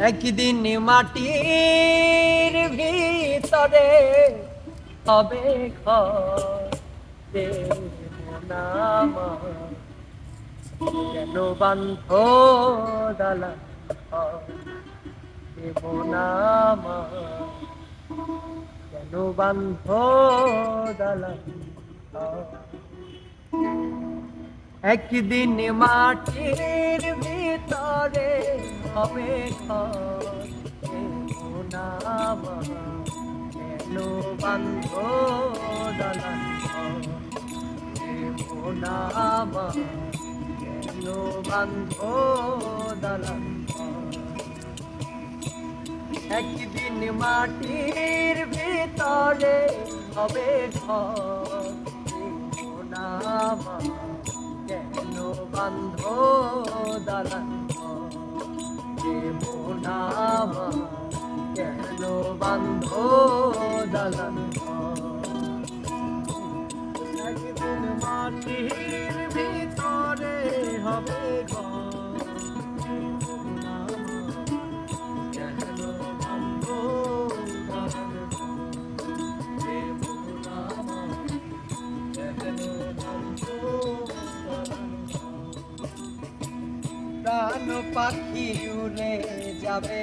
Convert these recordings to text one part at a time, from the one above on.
একদিন মাটির ভিতরে হবে। কেন বান্ধ দালা দেব না মা। কেন বান্ধ দালা একদিন মাটির ভিতরে বান্ধ দালান দালান? একদিন মাটির ভিতরে হবে ঘর কেন বান্ধ দালান বান্ধ দালান একদিন মাটির ভিতরে হবে দালান দালান? প্রাণ পাখি উড়ে যাবে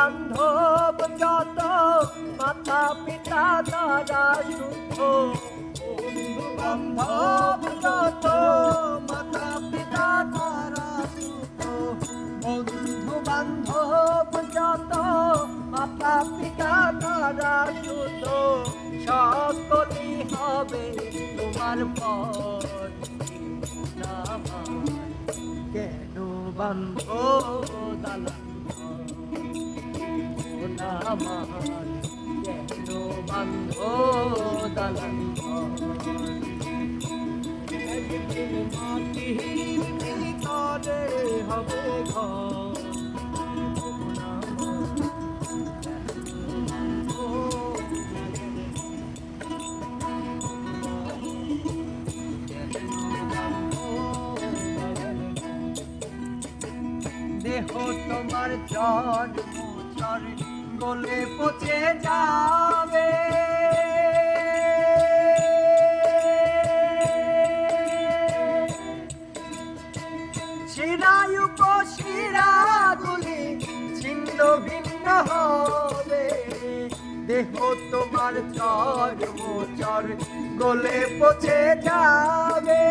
বান্ধব যত মাতা পিতা তারা শুদ্ধ বন্ধু বান্ধব যত মাতা পিতা তারা শুদ্ধ বন্ধু বান্ধব যত মাতা পিতা তারা শুদ্ধ সকলই হবে তোমার পর। কেন বান্ধ দালান কেন বান্ধ দালান মাটির ভিতরে দেহ তোমার চর গলে পচে যাবে। শিরায়ু শিরাগুলি ছিন্ন দেহ তোমার চর চর গলে পচে যাবে।